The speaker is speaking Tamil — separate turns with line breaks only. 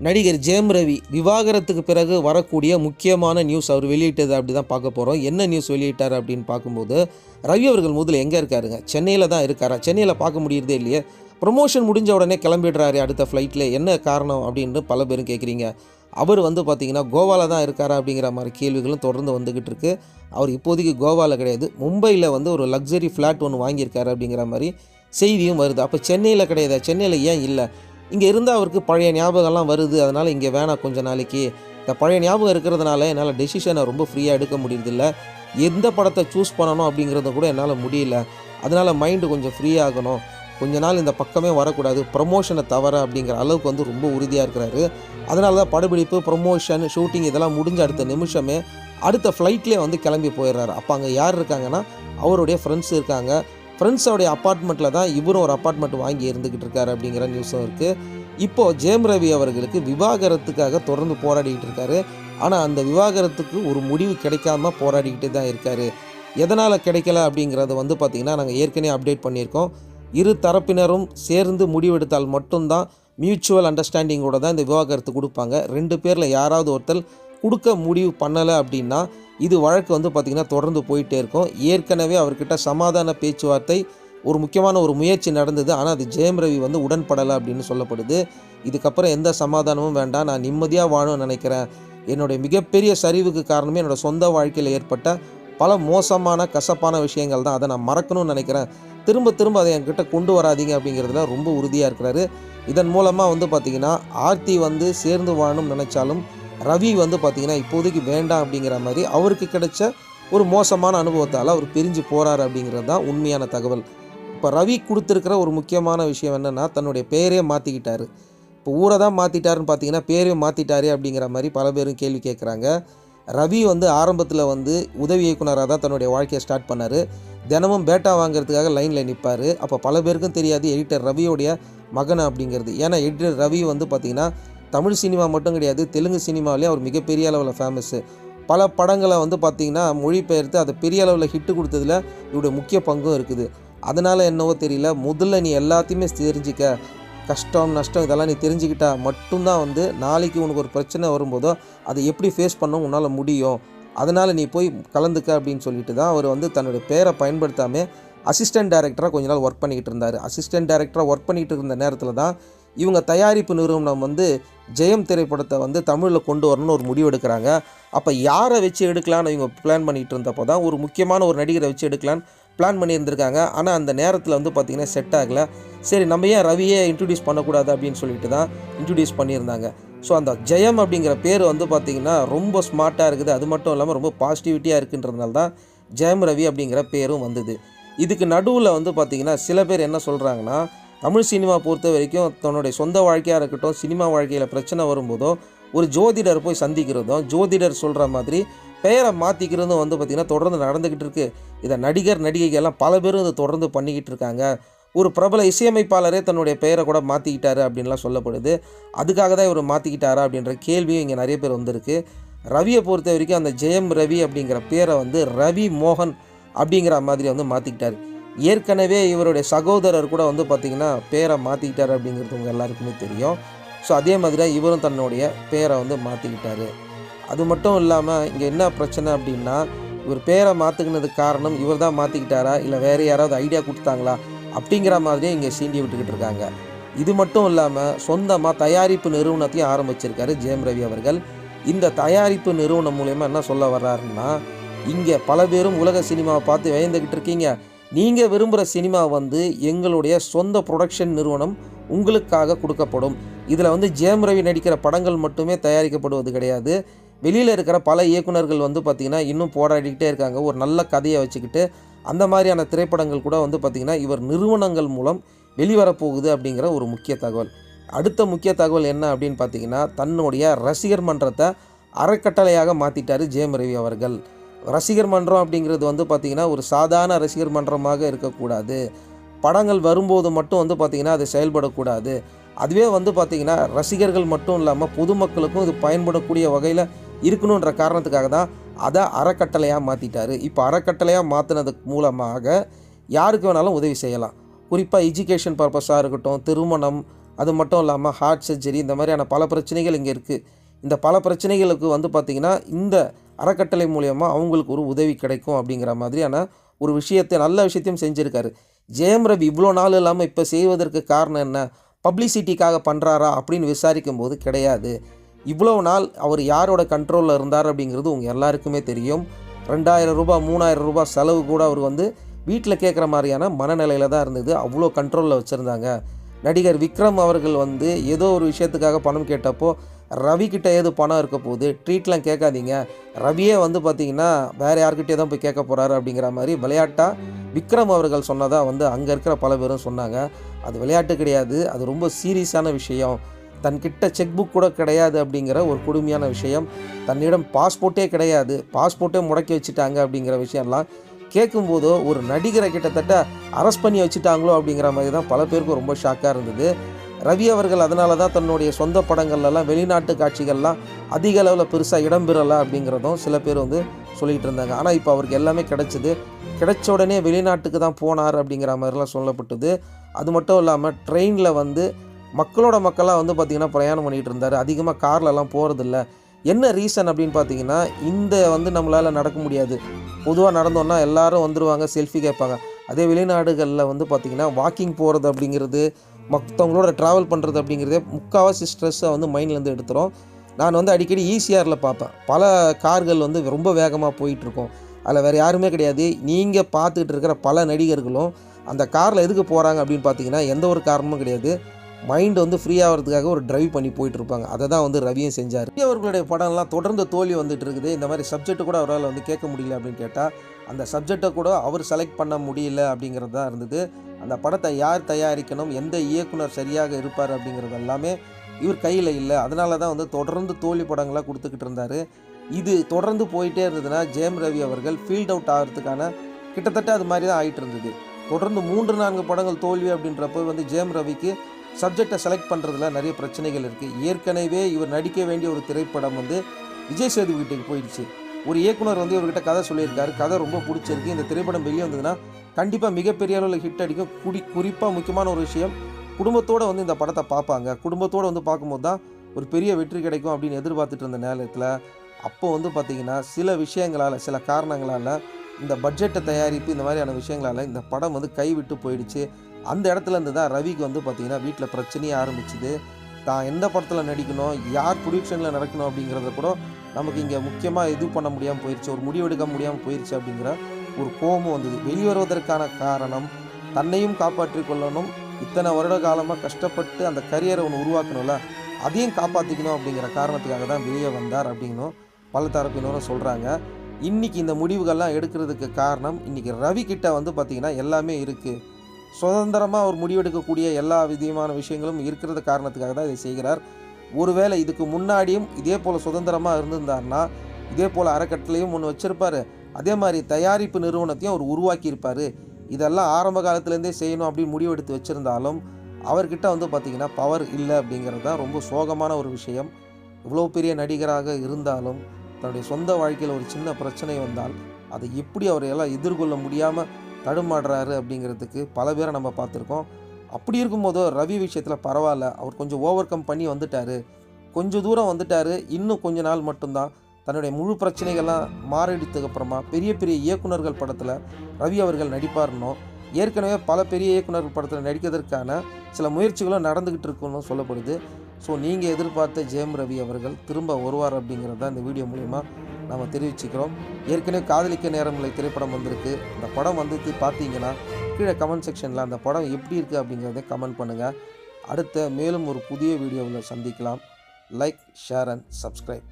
நடிகர் ஜெயம் ரவி விவாகரத்துக்கு பிறகு வரக்கூடிய முக்கியமான நியூஸ் அவர் வெளியிட்டது அப்படி தான் பார்க்க போகிறோம் என்ன நியூஸ் வெளியிட்டார் அப்படின்னு பார்க்கும்போது ரவி அவர்கள் முதல்ல எங்கே இருக்காருங்க? சென்னையில் தான் இருக்காரா? சென்னையில் பார்க்க முடியுறதே இல்லையே. ப்ரொமோஷன் முடிஞ்ச உடனே கிளம்பிடுறாரு அடுத்த ஃப்ளைட்டில் என்ன காரணம் அப்படின்னு பல பேரும் கேட்குறீங்க அவர் வந்து பார்த்தீங்கன்னா கோவாவில் தான் இருக்காரா அப்படிங்கிற மாதிரி கேள்விகளும் தொடர்ந்து வந்துக்கிட்டு இருக்கு. அவர் இப்போதைக்கு கோவாவில் கிடையாது. மும்பையில் வந்து ஒரு லக்ஸரி ஃப்ளாட் ஒன்று வாங்கியிருக்காரு அப்படிங்கிற மாதிரி செய்தியும் வருது. அப்போ சென்னையில் கிடையாது? சென்னையில் ஏன் இல்லை? இங்கே இருந்தால் அவருக்கு பழைய ஞாபகம்லாம் வருது. அதனால் இங்கே வேணாம் கொஞ்ச நாளைக்கு. இந்த பழைய ஞாபகம் இருக்கிறதுனால என்னால் டெசிஷனை ரொம்ப ஃப்ரீயாக எடுக்க முடியறதில்ல. எந்த படத்தை சூஸ் பண்ணணும் அப்படிங்கிறத கூட என்னால் முடியல. அதனால் மைண்டு கொஞ்சம் ஃப்ரீ ஆகணும். கொஞ்ச நாள் இந்த பக்கமே வரக்கூடாது. ப்ரமோஷனை தவிர அப்படிங்கிற அளவுக்கு வந்து ரொம்ப உறுதியாக இருக்கிறாரு. அதனால தான் படப்பிடிப்பு ப்ரொமோஷன் ஷூட்டிங் இதெல்லாம் முடிஞ்ச அடுத்த நிமிஷமே அடுத்த ஃப்ளைட்லேயே வந்து கிளம்பி போயிடுறாரு. அப்போ அங்கே யார் இருக்காங்கன்னா அவருடைய ஃப்ரெண்ட்ஸ் இருக்காங்க. ஃப்ரெண்ட்ஸோடைய அப்பார்ட்மெண்ட்டில் தான் இவரும் ஒரு அப்பார்ட்மெண்ட் வாங்கி இருந்துக்கிட்டு இருக்காரு அப்படிங்கிற நியூஸும் இருக்குது இப்போது ஜெயம் ரவி அவர்களுக்கு விவாகரத்துக்காக தொடர்ந்து போராடிக்கிட்டு இருக்காரு. ஆனால் அந்த விவாகரத்துக்கு ஒரு முடிவு கிடைக்காம போராடிக்கிட்டு தான் இருக்காரு. எதனால் கிடைக்கல அப்படிங்கிறத வந்து பார்த்திங்கன்னா நாங்கள் ஏற்கனவே அப்டேட் பண்ணியிருக்கோம். இரு தரப்பினரும் சேர்ந்து முடிவெடுத்தால் மட்டும்தான் மியூச்சுவல் அண்டர்ஸ்டாண்டிங்கோட தான் இந்த விவாகரத்து கொடுப்பாங்க. ரெண்டு பேரில் யாராவது ஒருத்தர் கொடுக்க முடிவு பண்ணலை அப்படின்னா இது வழக்கு வந்து பார்த்திங்கன்னா தொடர்ந்து போயிட்டே இருக்கும். ஏற்கனவே அவர்கிட்ட சமாதான பேச்சுவார்த்தை ஒரு முக்கியமான ஒரு முயற்சி நடந்தது. ஆனால் அது ஜெயம் ரவி வந்து உடன்படலை அப்படின்னு சொல்லப்படுது. இதுக்கப்புறம் எந்த சமாதானமும் வேண்டாம். நான் நிம்மதியாக வாழணும்னு நினைக்கிறேன். என்னுடைய மிகப்பெரிய சரிவுக்கு காரணமே என்னோடய சொந்த வாழ்க்கையில் ஏற்பட்ட பல மோசமான கசப்பான விஷயங்கள் தான். அதை நான் மறக்கணும்னு நினைக்கிறேன். திரும்ப திரும்ப அதை என்கிட்ட கொண்டு வராதீங்க அப்படிங்கிறதுல ரொம்ப உறுதியாக இருக்கிறாரு. இதன் மூலமாக வந்து பார்த்திங்கன்னா ஆர்த்தி வந்து சேர்ந்து வாழணும்னு நினச்சாலும் ரவி வந்து பார்த்திங்கன்னா இப்போதைக்கு வேண்டாம் அப்படிங்கிற மாதிரி அவருக்கு கிடைச்ச ஒரு மோசமான அனுபவத்தால் அவர் பிரிஞ்சு போகிறாரு அப்படிங்கிறது தான் உண்மையான தகவல். இப்போ ரவி கொடுத்துருக்கிற ஒரு முக்கியமான விஷயம் என்னென்னா தன்னுடைய பேரே மாற்றிக்கிட்டாரு இப்போ ஊரை தான் மாற்றிட்டாருன்னு பார்த்தீங்கன்னா பேரே மாற்றிட்டாரு அப்படிங்கிற மாதிரி பல பேரும் கேள்வி கேட்குறாங்க ரவி வந்து ஆரம்பத்தில் வந்து உதவி இயக்குனராக தான் தன்னுடைய வாழ்க்கையை ஸ்டார்ட் பண்ணார். தினமும் பேட்டா வாங்குறதுக்காக லைனில் நிற்பார் அப்போ பல பேருக்கும் தெரியாது எடிட்டர் ரவியோடைய மகன் அப்படிங்கிறது. ஏன்னா எடிட்டர் ரவி வந்து பார்த்திங்கன்னா தமிழ் சினிமா மட்டும் கிடையாது தெலுங்கு சினிமாவிலே அவர் மிகப்பெரிய அளவில் ஃபேமஸ்ஸு பல படங்களை வந்து பார்த்திங்கன்னா மொழிபெயர்த்து அதை பெரிய அளவில் ஹிட்டு கொடுத்ததில் இவருடைய முக்கிய பங்கும் இருக்குது. அதனால் என்னவோ தெரியல முதல்ல நீ எல்லாத்தையுமே தெரிஞ்சிக்க. கஷ்டம் நஷ்டம் இதெல்லாம் நீ தெரிஞ்சுக்கிட்டா மட்டும்தான் வந்து நாளைக்கு உனக்கு ஒரு பிரச்சனை வரும்போதோ அதை எப்படி ஃபேஸ் பண்ண உன்னால் முடியும். அதனால் நீ போய் கலந்துக்க அப்படின்னு சொல்லிட்டு தான் அவர் வந்து தன்னுடைய பேரை பயன்படுத்தாமல் அசிஸ்டன்ட் டைரக்டராக கொஞ்ச நாள் ஒர்க் பண்ணிக்கிட்டு இருந்தார். அசிஸ்டன்ட் டைரக்டராக ஒர்க் பண்ணிகிட்டு இருந்த நேரத்தில் தான் இவங்க தயாரிப்பு நிறுவனம் வந்து ஜெயம் திரைப்படத்தை வந்து தமிழில் கொண்டு வரணும்னு ஒரு முடிவு எடுக்கிறாங்க. அப்போ யாரை வச்சு எடுக்கலான்னு இவங்க பிளான் பண்ணிகிட்டு இருந்தப்போ தான் ஒரு முக்கியமான ஒரு நடிகரை வச்சு எடுக்கலான்னு பிளான் பண்ணியிருந்திருக்காங்க. ஆனால் அந்த நேரத்தில் வந்து பார்த்திங்கன்னா செட் ஆகலை. சரி நம்ம ஏன் ரவியே இன்ட்ரடியூஸ் பண்ணக்கூடாது அப்படின்னு சொல்லிட்டு தான் இன்ட்ரடியூஸ் பண்ணியிருந்தாங்க. ஸோ அந்த ஜெயம் அப்படிங்கிற பேர் வந்து பார்த்திங்கன்னா ரொம்ப ஸ்மார்ட்டாக இருக்குது. அது மட்டும் இல்லாமல் ரொம்ப பாசிட்டிவிட்டியாக இருக்குன்றதுனால தான் ஜெயம் ரவி அப்படிங்கிற பேரும் வந்தது. இதுக்கு நடுவில் வந்து பார்த்திங்கன்னா சில பேர் என்ன சொல்கிறாங்கன்னா தமிழ் சினிமா பொறுத்த வரைக்கும் தன்னுடைய சொந்த வாழ்க்கையாக இருக்கட்டும் சினிமா வாழ்க்கையில் பிரச்சனை வரும்போதோ ஒரு ஜோதிடர் போய் சந்திக்கிறதும் ஜோதிடர் சொல்கிற மாதிரி பெயரை மாற்றிக்கிறதும் வந்து பார்த்திங்கன்னா தொடர்ந்து நடந்துக்கிட்டு இருக்குது இதை நடிகர் நடிகைகள்லாம் பல பேரும் இதை தொடர்ந்து பண்ணிக்கிட்டு இருக்காங்க. ஒரு பிரபல இசையமைப்பாளரே தன்னுடைய பெயரை கூட மாற்றிக்கிட்டாரு அப்படின்லாம் சொல்லப்படுது. அதுக்காக தான் இவர் மாற்றிக்கிட்டாரா அப்படின்ற கேள்வியும் இங்கே நிறைய பேர் வந்திருக்கு. ரவியை பொறுத்த வரைக்கும் அந்த ஜெயம் ரவி அப்படிங்கிற பேரை வந்து ரவி மோகன் அப்படிங்கிற மாதிரி வந்து மாற்றிக்கிட்டார் ஏற்கனவே இவருடைய சகோதரர் கூட வந்து பார்த்திங்கன்னா பேரை மாற்றிக்கிட்டார் அப்படிங்கிறது உங்கள் எல்லாருக்குமே தெரியும். ஸோ அதே மாதிரி தான் இவரும் தன்னுடைய பேரை வந்து மாற்றிக்கிட்டாரு அது மட்டும் இல்லாமல் இங்கே என்ன பிரச்சனை அப்படின்னா இவர் பேரை மாற்றிக்கினதுக்கு காரணம் இவர் தான் மாற்றிக்கிட்டாரா இல்லை வேறு யாராவது ஐடியா கொடுத்தாங்களா? அப்படிங்கிற மாதிரியே இங்கே சீண்டி விட்டுக்கிட்டு இருக்காங்க. இது மட்டும் இல்லாமல் சொந்தமாக தயாரிப்பு நிறுவனத்தையும் ஆரம்பிச்சிருக்காரு ஜெயம் ரவி அவர்கள். இந்த தயாரிப்பு நிறுவனம் மூலயமா என்ன சொல்ல வர்றாருன்னா இங்கே பல பேரும் உலக சினிமாவை பார்த்து வியந்துக்கிட்டு இருக்கீங்க. நீங்கள் விரும்புகிற சினிமா வந்து எங்களுடைய சொந்த ப்ரொடக்ஷன் நிறுவனம் உங்களுக்காக கொடுக்கப்படும். இதில் வந்து ஜெயம் ரவி நடிக்கிற படங்கள் மட்டுமே தயாரிக்கப்படுவது கிடையாது. வெளியில் இருக்கிற பல இயக்குனர்கள் வந்து பார்த்திங்கன்னா இன்னும் போராடிக்கிட்டே இருக்காங்க. ஒரு நல்ல கதையை வச்சுக்கிட்டு அந்த மாதிரியான திரைப்படங்கள் கூட வந்து பார்த்திங்கன்னா இவர் நிறுவனங்கள் மூலம் வெளிவரப்போகுது அப்படிங்கிற ஒரு முக்கிய தகவல். அடுத்த முக்கிய தகவல் என்ன அப்படின்னு பார்த்தீங்கன்னா தன்னுடைய ரசிகர் மன்றத்தை அறக்கட்டளையாக மாற்றிட்டார் ஜெயம் ரவி அவர்கள். ரசிகர் மன்றம் அப்படிங்கிறது வந்து பார்த்திங்கன்னா ஒரு சாதாரண ரசிகர் மன்றமாக இருக்கக்கூடாது. படங்கள் வரும்போது மட்டும் வந்து பார்த்திங்கன்னா அது செயல்படக்கூடாது. அதுவே வந்து பார்த்திங்கன்னா ரசிகர்கள் மட்டும் இல்லாமல் பொதுமக்களுக்கும் இது பயன்படக்கூடிய வகையில் இருக்கணுன்ற காரணத்துக்காக தான் அதை அறக்கட்டளையாக மாற்றிட்டார் இப்போ அறக்கட்டளையாக மாற்றினதுக்கு மூலமாக யாருக்கு வேணாலும் உதவி செய்யலாம். குறிப்பாக எஜுகேஷன் பர்பஸாக இருக்கட்டும் திருமணம் அது மட்டும் இல்லாமல் ஹார்ட் சர்ஜரி இந்த மாதிரியான பல பிரச்சனைகள் இங்கே இருக்குது இந்த பல பிரச்சனைகளுக்கு வந்து பார்த்திங்கன்னா இந்த அறக்கட்டளை மூலயமா அவங்களுக்கு ஒரு உதவி கிடைக்கும் அப்படிங்கிற மாதிரியான ஒரு விஷயத்தை நல்ல விஷயத்தையும் செஞ்சுருக்காரு. ஜெயம் ரவி இவ்வளோ நாள் இல்லாமல் இப்போ செய்வதற்கு காரணம் என்ன? பப்ளிசிட்டிக்காக பண்ணுறாரா அப்படின்னு விசாரிக்கும் போது கிடையாது. இவ்வளோ நாள் அவர் யாரோட கண்ட்ரோலில் இருந்தார் அப்படிங்கிறது உங்கள் எல்லாருக்குமே தெரியும். ரெண்டாயிரம் ரூபாய் மூணாயிரம் ரூபாய் செலவு கூட அவர் வந்து வீட்டில் கேட்குற மாதிரியான மனநிலையில் தான் இருந்தது. அவ்வளோ கண்ட்ரோலில் வச்சுருந்தாங்க. நடிகர் விக்ரம் அவர்கள் வந்து ஏதோ ஒரு விஷயத்துக்காக பணம் கேட்டப்போ ரவி ஏது பணம் இருக்க போகுது? ட்ரீட்லாம் கேட்காதீங்க. ரவியே வந்து பார்த்தீங்கன்னா வேறு யார்கிட்டே தான் போய் கேட்க போகிறாரு அப்படிங்கிற மாதிரி விளையாட்டாக விக்ரம் அவர்கள் சொன்னதாக வந்து அங்கே இருக்கிற பல பேரும் சொன்னாங்க. அது விளையாட்டு கிடையாது. அது ரொம்ப சீரியஸான விஷயம். தன்கிட்ட செக் புக் கூட கிடையாது அப்படிங்கிற ஒரு கொடுமையான விஷயம். தன்னிடம் பாஸ்போர்ட்டே கிடையாது. பாஸ்போர்ட்டே முடக்கி வச்சுட்டாங்க அப்படிங்கிற விஷயம்லாம் கேட்கும்போதோ ஒரு நடிகரை கிட்டத்தட்ட அரெஸ்ட் பண்ணி வச்சுட்டாங்களோ அப்படிங்கிற மாதிரி தான் பல பேருக்கும் ரொம்ப ஷாக்காக இருந்தது. ரவி அவர்கள் அதனால தான் தன்னுடைய சொந்த படங்கள்லாம் வெளிநாட்டு காட்சிகள்லாம் அதிக அளவில் பெருசாக இடம்பெறலை அப்படிங்கிறதும் சில பேர் வந்து சொல்லிகிட்டு இருந்தாங்க. ஆனால் இப்போ அவருக்கு எல்லாமே கிடச்சிது. கிடைச்ச உடனே வெளிநாட்டுக்கு தான் போனார் அப்படிங்கிற மாதிரிலாம் சொல்லப்பட்டது. அது மட்டும் இல்லாமல் ட்ரெயினில் வந்து மக்களோட மக்களாக வந்து பார்த்திங்கன்னா பிரயாணம் பண்ணிகிட்டு இருந்தார். அதிகமாக கார்லலாம் போகிறதில்ல என்ன ரீசன் அப்படின்னு பார்த்தீங்கன்னா இந்த வந்து நம்மளால் நடக்க முடியாது. பொதுவாக நடந்தோன்னா எல்லாரும் வந்துடுவாங்க செல்ஃபி கேட்பாங்க. அதே வெளிநாடுகளில் வந்து பார்த்திங்கன்னா வாக்கிங் போகிறது அப்படிங்கிறது மற்றவங்களோட ட்ராவல் பண்ணுறது அப்படிங்கிறதே முக்கால்வாசி ஸ்ட்ரெஸ்ஸை வந்து மைண்ட்லேருந்து எடுத்துரும். நான் வந்து அடிக்கடி ஈசிஆரில் பார்ப்பேன். பல கார்கள் வந்து ரொம்ப வேகமாக போயிட்டுருக்கோம். அதில் வேறு யாருமே கிடையாது. நீங்கள் பார்த்துக்கிட்டு இருக்கிற பல நடிகர்களும் அந்த காரில் எதுக்கு போகிறாங்க அப்படின்னு பார்த்தீங்கன்னா எந்த ஒரு காரணமும் கிடையாது. மைண்ட் வந்து ஃப்ரீ ஆகிறதுக்காக ஒரு ட்ரைவ் பண்ணி போயிட்டு இருப்பாங்க அதை தான் வந்து ரவியும் செஞ்சார். ரவி அவர்களுடைய படம்லாம் தொடர்ந்து தோல்வி வந்துட்டு இருக்குது இந்த மாதிரி சப்ஜெக்ட் கூட அவரால் வந்து கேட்க முடியல அப்படின்னு கேட்டால் அந்த சப்ஜெக்டை கூட அவர் செலக்ட் பண்ண முடியல அப்படிங்கிறது தான் இருந்தது. அந்த படத்தை யார் தயாரிக்கணும் எந்த இயக்குனர் சரியாக இருப்பார் அப்படிங்கிறது எல்லாமே இவர் கையில் இல்லை. அதனால தான் வந்து தொடர்ந்து தோல்வி படங்களாக கொடுத்துக்கிட்டு இருந்தார். இது தொடர்ந்து போயிட்டே இருந்ததுன்னா ஜெயம் ரவி அவர்கள் ஃபீல்ட் அவுட் ஆகிறதுக்கான கிட்டத்தட்ட அது மாதிரி தான் ஆகிட்டு இருந்தது. தொடர்ந்து மூன்று நான்கு படங்கள் தோல்வி அப்படின்றப்போ வந்து ஜெயம் ரவிக்கு சப்ஜெக்டை செலக்ட் பண்ணுறதுல நிறைய பிரச்சனைகள் இருக்குது ஏற்கனவே இவர் நடிக்க வேண்டிய ஒரு திரைப்படம் வந்து விஜய் சேது வீட்டுக்கு போயிடுச்சு. ஒரு இயக்குனர் வந்து இவர்கிட்ட கதை சொல்லியிருக்காரு. கதை ரொம்ப பிடிச்சிருக்கு. இந்த திரைப்படம் வெளியே வந்ததுன்னா கண்டிப்பாக மிகப்பெரிய அளவில் ஹிட் அடிக்கும். குடி குறிப்பாக முக்கியமான ஒரு விஷயம் குடும்பத்தோடு வந்து இந்த படத்தை பார்ப்பாங்க. குடும்பத்தோடு வந்து பார்க்கும்போது தான் ஒரு பெரிய வெற்றி கிடைக்கும் அப்படின்னு எதிர்பார்த்துட்டு இருந்த நேரத்தில் அப்போ வந்து பார்த்திங்கன்னா சில விஷயங்களால் சில காரணங்களால் இந்த பட்ஜெட்டை தயாரிப்பு இந்த மாதிரியான விஷயங்களால் இந்த படம் வந்து கைவிட்டு போயிடுச்சு. அந்த இடத்துல இருந்து தான் ரவிக்கு வந்து பார்த்திங்கன்னா வீட்டில் பிரச்சனையே ஆரம்பிச்சுது. தான் எந்த படத்தில் நடிக்கணும் யார் ப்ரொடியூஷனில் நடக்கணும் அப்படிங்கிறத கூட நமக்கு இங்கே முக்கியமாக இது பண்ண முடியாமல் போயிடுச்சு ஒரு முடிவெடுக்க முடியாமல் போயிடுச்சு அப்படிங்கிற ஒரு கோபம் வந்தது. வெளிவருவதற்கான காரணம் தன்னையும் காப்பாற்றி கொள்ளணும். இத்தனை வருட காலமாக கஷ்டப்பட்டு அந்த கரியரை ஒன்று உருவாக்கணும்ல அதையும் காப்பாற்றிக்கணும் அப்படிங்கிற காரணத்துக்காக தான் வெளியே வந்தார் அப்படின்னும் பல தரப்பினரும் சொல்கிறாங்க இன்றைக்கி இந்த முடிவுகள்லாம் எடுக்கிறதுக்கு காரணம் இன்றைக்கி ரவி கிட்ட வந்து பார்த்திங்கன்னா எல்லாமே இருக்குது சுதந்திரமாக அவர் முடிவெடுக்கக்கூடிய எல்லா விதமான விஷயங்களும் இருக்கிறது காரணத்துக்காக தான் இதை செய்கிறார். ஒருவேளை இதுக்கு முன்னாடியும் இதே போல் சுதந்திரமாக இருந்திருந்தார்னா இதே போல் அறக்கட்டளையும் ஒன்று வச்சுருப்பார். அதே மாதிரி தயாரிப்பு நிறுவனத்தையும் அவர் உருவாக்கியிருப்பார். இதெல்லாம் ஆரம்ப காலத்துலேருந்தே செய்யணும் அப்படின்னு முடிவெடுத்து வச்சுருந்தாலும் அவர்கிட்ட வந்து பார்த்திங்கன்னா பவர் இல்லை அப்படிங்கிறது தான் ரொம்ப சோகமான ஒரு விஷயம். இவ்வளோ பெரிய நடிகராக இருந்தாலும் தன்னுடைய சொந்த வாழ்க்கையில் ஒரு சின்ன பிரச்சனை வந்தால் அதை எப்படி அவர் எல்லாம் எதிர்கொள்ள முடியாமல் தடுமாடுறாரு அப்படிங்கிறதுக்கு பல பேரை நம்ம பார்த்துருக்கோம். அப்படி இருக்கும்போது ரவி விஷயத்தில் பரவாயில்ல. அவர் கொஞ்சம் ஓவர் கம் பண்ணி வந்துட்டார். கொஞ்சம் தூரம் வந்துட்டார். இன்னும் கொஞ்ச நாள் மட்டும்தான். தன்னுடைய முழு பிரச்சனைகள்லாம் மாறிடுறதுக்கு அப்புறமா பெரிய பெரிய இயக்குனர்கள் படத்தில் ரவி அவர்கள் நடிப்பார்னோ ஏற்கனவே பல பெரிய இயக்குனர்கள் படத்தில் நடிக்கிறதுக்கான சில முயற்சிகளும் நடந்துக்கிட்டு இருக்குன்னு சொல்லப்படுது. ஸோ நீங்கள் எதிர்பார்த்த ஜெயம் ரவி அவர்கள் திரும்ப வருவார் அப்படிங்கிறது தான் இந்த வீடியோ மூலிமா நம்ம தெரிவிச்சுக்கிறோம். ஏற்கனவே காதலிக்க நேரமில்லை திரைப்படம் வந்திருக்கு. அந்த படம் வந்து பார்த்தீங்கன்னா கீழே கமெண்ட் செக்ஷனில் அந்த படம் எப்படி இருக்குது அப்படிங்கிறத கமெண்ட் பண்ணுங்கள் அடுத்த மேலும் ஒரு புதிய வீடியோவில் சந்திக்கலாம். Like share and subscribe